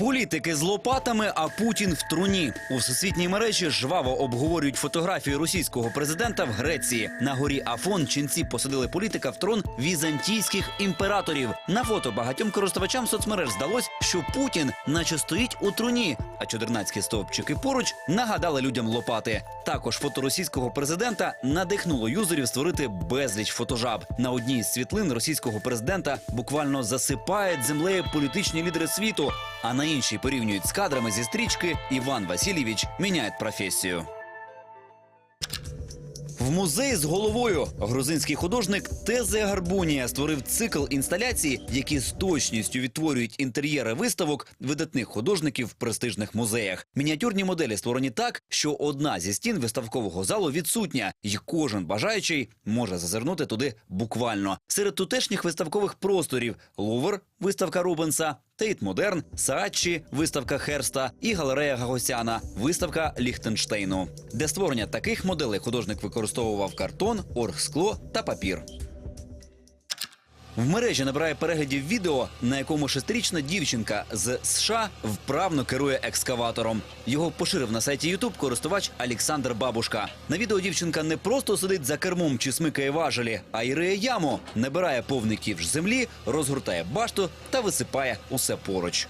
Політики з лопатами, а Путін в труні. У всесвітній мережі жваво обговорюють фотографії російського президента в Греції. На горі Афон ченці посадили політика в трон візантійських імператорів. На фото багатьом користувачам соцмереж здалось, що Путін наче стоїть у труні, а чудернацькі стовпчики поруч нагадали людям лопати. Також фото російського президента надихнуло юзерів створити безліч фотожаб. На одній з світлин російського президента буквально засипають землею політичні лідери світу, а на іншій порівнюють з кадрами зі стрічки Іван Васильєвич міняє професію. В музеї з головою грузинський художник Тезе Гарбунія створив цикл інсталяцій, які з точністю відтворюють інтер'єри виставок видатних художників в престижних музеях. Мініатюрні моделі створені так, що одна зі стін виставкового залу відсутня, і кожен бажаючий може зазирнути туди буквально. Серед тутешніх виставкових просторів Лувр, виставка Рубенса, Тейт Модерн, Саачі, виставка Херста і галерея Гагосяна, виставка Ліхтенштейну. Для створення таких моделей художник використовував картон, оргскло та папір. В мережі набирає переглядів відео, на якому шестирічна дівчинка з США вправно керує екскаватором. Його поширив на сайті YouTube користувач Олександр Бабушка. На відео дівчинка не просто сидить за кермом чи смикає важелі, а й риє яму, набирає повний ківш землі, розгортає башту та висипає усе поруч.